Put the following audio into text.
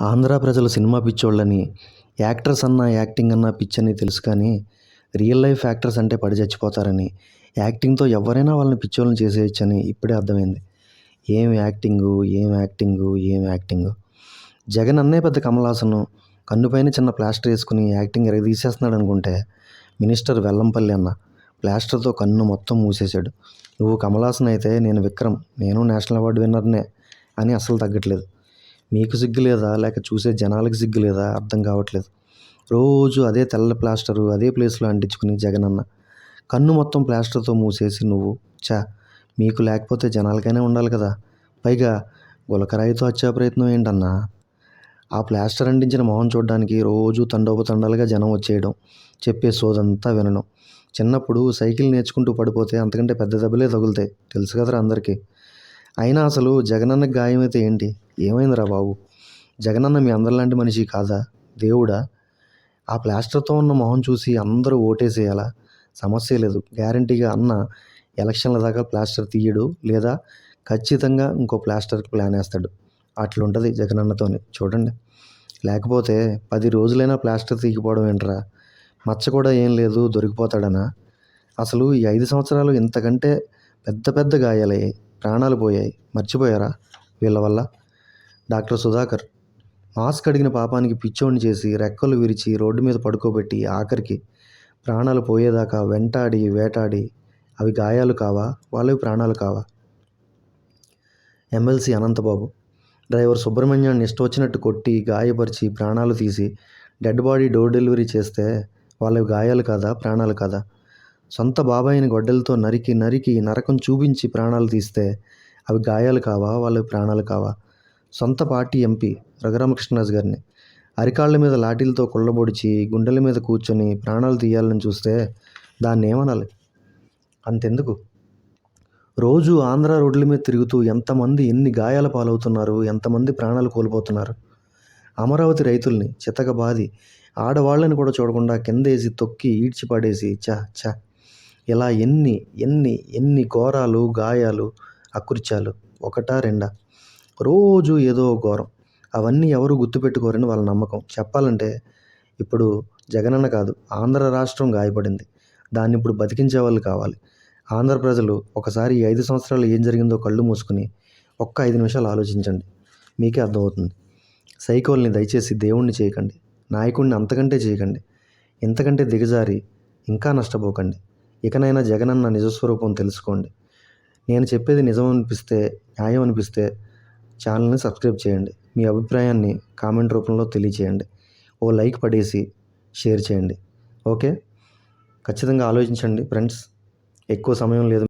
ఆంధ్ర ప్రజలు సినిమా పిచ్చోళ్ళని యాక్టర్స్ అన్న యాక్టింగ్ అన్న పిచ్చని తెలుసు కానీ రియల్ లైఫ్ యాక్టర్స్ అంటే పడి చచ్చిపోతారని యాక్టింగ్తో ఎవరైనా వాళ్ళని పిచ్చోళ్ళని చేసేయచ్చని ఇప్పుడే అర్థమైంది. ఏం యాక్టింగు ఏం యాక్టింగు ఏం యాక్టింగు? జగన్ అన్నే పెద్ద కమలాసను. కన్నుపైన చిన్న ప్లాస్టర్ వేసుకుని యాక్టింగ్ ఎరగదీసేస్తున్నాడు అనుకుంటే మినిస్టర్ వెల్లంపల్లి అన్న ప్లాస్టర్తో కన్ను మొత్తం మూసేశాడు. నువ్వు కమలాసన్ అయితే నేను విక్రమ్ నేను నేషనల్ అవార్డు విన్నర్నే అని అస్సలు తగ్గట్లేదు. మీకు సిగ్గు లేదా? లేక చూసే జనాలకు సిగ్గు లేదా? అర్థం కావట్లేదు. రోజు అదే తెల్ల ప్లాస్టరు అదే ప్లేస్లో అంటించుకుని జగనన్న. కన్ను మొత్తం ప్లాస్టర్తో మూసేసి నువ్వు. చా మీకు లేకపోతే జనాలకైనా ఉండాలి కదా? పైగా గులకరాయితో వచ్చే ప్రయత్నం ఏంటన్నా? ఆ ప్లాస్టర్ అంటించిన మొహం చూడడానికి రోజు తండోపతండాలుగా జనం వచ్చేయడం చెప్పే సోదంతా వినడం చిన్నప్పుడు సైకిల్ నేర్చుకుంటూ పడిపోతే అంతకంటే పెద్ద దెబ్బలే తగులుతాయి. తెలుసు కదరా అందరికీ. అయినా అసలు జగనన్నకి గాయమైతే ఏంటి? ఏమైందిరా బాబు? జగనన్న మీ అందరిలాంటి మనిషి కాదా? దేవుడా? ఆ ప్లాస్టర్తో ఉన్న మొహం చూసి అందరూ ఓటేసేయాలా? సమస్య లేదు. గ్యారంటీగా అన్న ఎలక్షన్ల దాకా ప్లాస్టర్ తీయడు లేదా ఖచ్చితంగా ఇంకో ప్లాస్టర్కి ప్లాన్ వేస్తాడు. అట్లుంటుంది జగనన్నతోని. చూడండి. లేకపోతే పది రోజులైనా ప్లాస్టర్ తీగిపోవడం ఏంట్రా? మచ్చ కూడా ఏం లేదు దొరికిపోతాడనా? అసలు ఈ ఐదు సంవత్సరాలు ఇంతకంటే పెద్ద పెద్ద గాయాలయ్యాయి. ప్రాణాలు పోయాయి. మర్చిపోయారా వీళ్ళ వల్ల? డాక్టర్ సుధాకర్ మాస్క్ అడిగిన పాపానికి పిచ్చోడిని చేసి రెక్కలు విరిచి రోడ్డు మీద పడుకోబెట్టి ఆఖరికి ప్రాణాలు పోయేదాకా వెంటాడి వేటాడి అవి గాయాలు కావా? వాళ్ళవి ప్రాణాలు కావా? ఎమ్మెల్సీ అనంతబాబు డ్రైవర్ సుబ్రహ్మణ్యాన్ని ఇష్టం వచ్చినట్టు కొట్టి గాయపరిచి ప్రాణాలు తీసి డెడ్ బాడీ డోర్ డెలివరీ చేస్తే వాళ్ళవి గాయాలు కాదా? ప్రాణాలు కాదా? సొంత బాబాయిని గొడ్డలతో నరికి నరికి నరకం చూపించి ప్రాణాలు తీస్తే అవి గాయాలు కావా? వాళ్ళవి ప్రాణాలు కావా? సొంత పార్టీ ఎంపీ రఘురామకృష్ణరాజు గారిని. అరికాళ్ళ మీద లాఠీలతో కొల్లబొడిచి గుండెల మీద కూర్చొని ప్రాణాలు తీయాలని చూస్తే దాన్ని ఏమనాలి? అంతెందుకు? రోజు ఆంధ్ర రోడ్ల మీద తిరుగుతూ ఎంతమంది ఎన్ని గాయాల పాలవుతున్నారు ఎంతమంది ప్రాణాలు కోల్పోతున్నారు? అమరావతి రైతుల్ని చితకబాది ఆడవాళ్ళని కూడా చూడకుండా కిందేసి తొక్కి ఈడ్చి పడేసి చా చా ఇలా ఎన్ని ఎన్ని ఎన్ని ఘోరాలు గాయాలు అకృత్యాలు ఒకటా రెండా? రోజు ఏదో ఘోరం. అవన్నీ ఎవరు గుర్తుపెట్టుకోరని వాళ్ళ నమ్మకం. చెప్పాలంటే ఇప్పుడు జగనన్న కాదు ఆంధ్ర రాష్ట్రం గాయపడింది. దాన్ని ఇప్పుడు బతికించే వాళ్ళు కావాలి. ఆంధ్ర ప్రజలు ఒకసారి ఐదు సంవత్సరాలు ఏం జరిగిందో కళ్ళు మూసుకుని ఒక్క ఐదు నిమిషాలు ఆలోచించండి. మీకే అర్థమవుతుంది. సైకోల్ని దయచేసి దేవుణ్ణి చేయకండి. నాయకుడిని అంతకంటే చేయకండి. ఇంతకంటే దిగజారి ఇంకా నష్టపోకండి. ఇకనైనా జగనన్న నిజస్వరూపం తెలుసుకోండి. నేను చెప్పేది నిజం అనిపిస్తే న్యాయం అనిపిస్తే ఛానల్ని సబ్స్క్రైబ్ చేయండి. మీ అభిప్రాయాన్ని కామెంట్ రూపంలో తెలియచేయండి. ఓ లైక్ పడేసి షేర్ చేయండి. ఓకే? ఖచ్చితంగా ఆలోచించండి ఫ్రెండ్స్. ఎక్కువ సమయం లేదు.